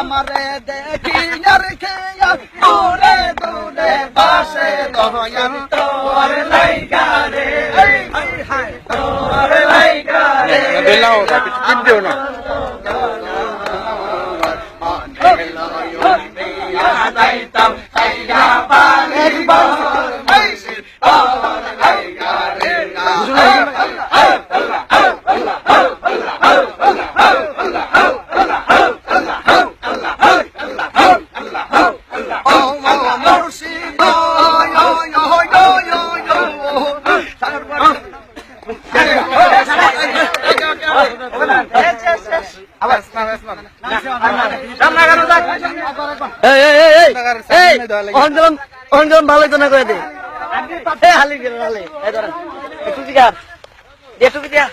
আমারে দেখি আর খেয়া দূরে দূরে বাসে। দহয়ান তোর লাইগা রে হাই হাই তোর লাইগা রে দিলাও তাকে টিপ দিও না। যাইতাম তাইয়া পানি এই এই এই এই এই অঞ্জলম অঞ্জলম ভালো তো না করে দে। হালি গেল হালি। একটু দিকা একটু দিকা